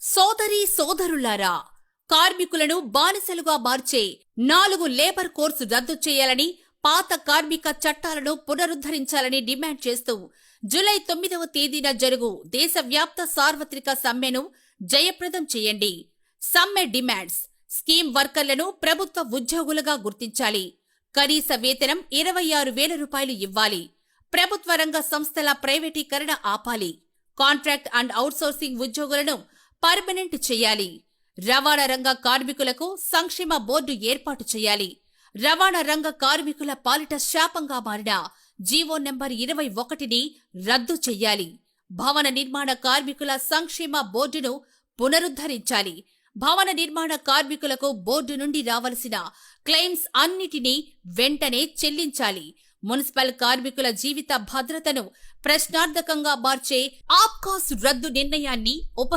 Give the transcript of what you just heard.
సోదరి సోదరులారా కార్మికులను బానిసలుగా మార్చే నాలుగు లేబర్ కోర్సు రద్దు చేయాలని పాత కార్మిక చట్టాలను పునరుద్ధరించాలని డిమాండ్ చేస్తూ జూలై తొమ్మిదవ తేదీన జరుగు దేశవ్యాప్త సార్వత్రిక సమ్మెను జయప్రదం చేయండి. సమ్మె డిమాండ్స్ స్కీమ్ వర్కర్లను ప్రభుత్వ ఉద్యోగులుగా గుర్తించాలి. కనీస వేతనం ఇరవై ఆరు వేల రూపాయలు ఇవ్వాలి. ప్రభుత్వ రంగ సంస్థల ప్రైవేటీకరణ ఆపాలి. కాంట్రాక్ట్ అండ్ అవుట్సోర్సింగ్ ఉద్యోగులను పర్మనెంట్ చేయాలి. రవాణా రంగ కార్మికులకు సంక్షేమ బోర్డు ఏర్పాటు చేయాలి. రవాణా రంగ కార్మికుల పాలిట శాపంగా మారిన జీవో నెంబర్ ఇరవై ఒకటిని రద్దు చెయ్యాలి భవన నిర్మాణ కార్మికుల సంక్షేమ బోర్డును పునరుద్ధరించాలి. భవన నిర్మాణ కార్మికులకు బోర్డు నుండి రావలసిన క్లెయిమ్స్ అన్నిటినీ వెంటనే చెల్లించాలి. మున్సిపల్ కార్మికుల జీవిత భద్రతను ప్రశ్నార్థకంగా మార్చే ఆప్కాస్ రద్దు నిర్ణయాన్ని ఉపస